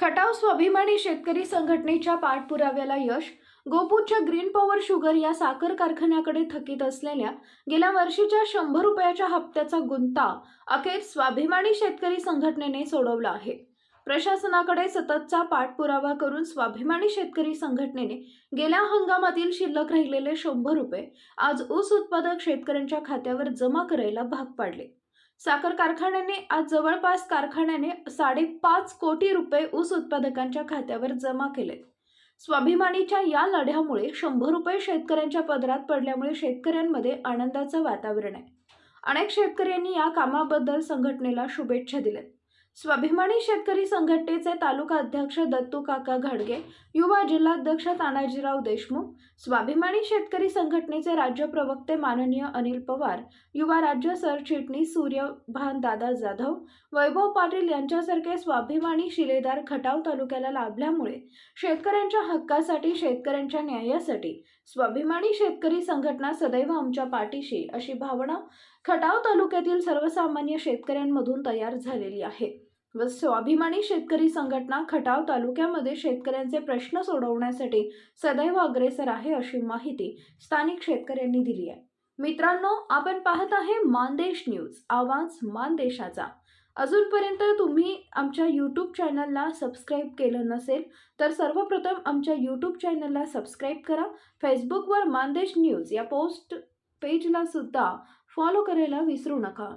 खटाव स्वाभिमानी शेतकरी संघटनेच्या पाठपुराव्याला यश गोपूरच्या ग्रीन पॉवर शुगर या साखर कारखान्याकडे थकीत असलेल्या गेल्या वर्षीच्या शंभर रुपयाच्या हप्त्याचा गुंता अखेर स्वाभिमानी शेतकरी संघटनेने सोडवला आहे. प्रशासनाकडे सततचा पाठपुरावा करून स्वाभिमानी शेतकरी संघटनेने गेल्या हंगामातील शिल्लक राहिलेले शंभर रुपये आज ऊस उत्पादक शेतकऱ्यांच्या खात्यावर जमा करायला भाग पाडले. साखर कारखान्याने आज जवळपास कारखान्याने साडेपाच कोटी रुपये ऊस उत्पादकांच्या खात्यावर जमा केले स्वाभिमानीच्या या लढ्यामुळे शंभर रुपये शेतकऱ्यांच्या पदरात पडल्यामुळे शेतकऱ्यांमध्ये आनंदाचं वातावरण आहे. अनेक शेतकऱ्यांनी या कामाबद्दल संघटनेला शुभेच्छा दिल्या स्वाभिमानी शेतकरी संघटनेचे तालुका अध्यक्ष दत्तू काका घाडगे युवा जिल्हाध्यक्ष तानाजीराव देशमुख स्वाभिमानी शेतकरी संघटनेचे राज्य प्रवक्ते माननीय अनिल पवार युवा राज्य सरचिटणीस सूर्यभान दादा जाधव वैभव पाटील यांच्यासारखे स्वाभिमानी शिलेदार खटाव तालुक्याला लाभल्यामुळे शेतकऱ्यांच्या हक्कासाठी शेतकऱ्यांच्या न्यायासाठी स्वाभिमानी शेतकरी संघटना सदैव आमच्या पाठीशी अशी भावना खटाव तालुक्यातील सर्वसामान्य शेतकऱ्यांमधून तयार झालेली आहे. व स्वाभिमानी शेतकरी संघटना खटाव तालुक्यामध्ये शेतकऱ्यांचे प्रश्न सोडवण्यासाठी सदैव अग्रेसर आहे अशी माहिती स्थानिक शेतकऱ्यांनी दिली आहे. मित्रांनो आपण पाहत आहे मानदेश न्यूज आवाज मानदेशाचा. अजूनपर्यंत तुम्ही आमच्या यूट्यूब चॅनलला सबस्क्राईब केलं नसेल तर सर्वप्रथम आमच्या यूट्यूब चॅनलला सबस्क्राईब करा. फेसबुकवर मानदेश न्यूज या पोस्ट पेजला सुद्धा फॉलो करायला विसरू नका.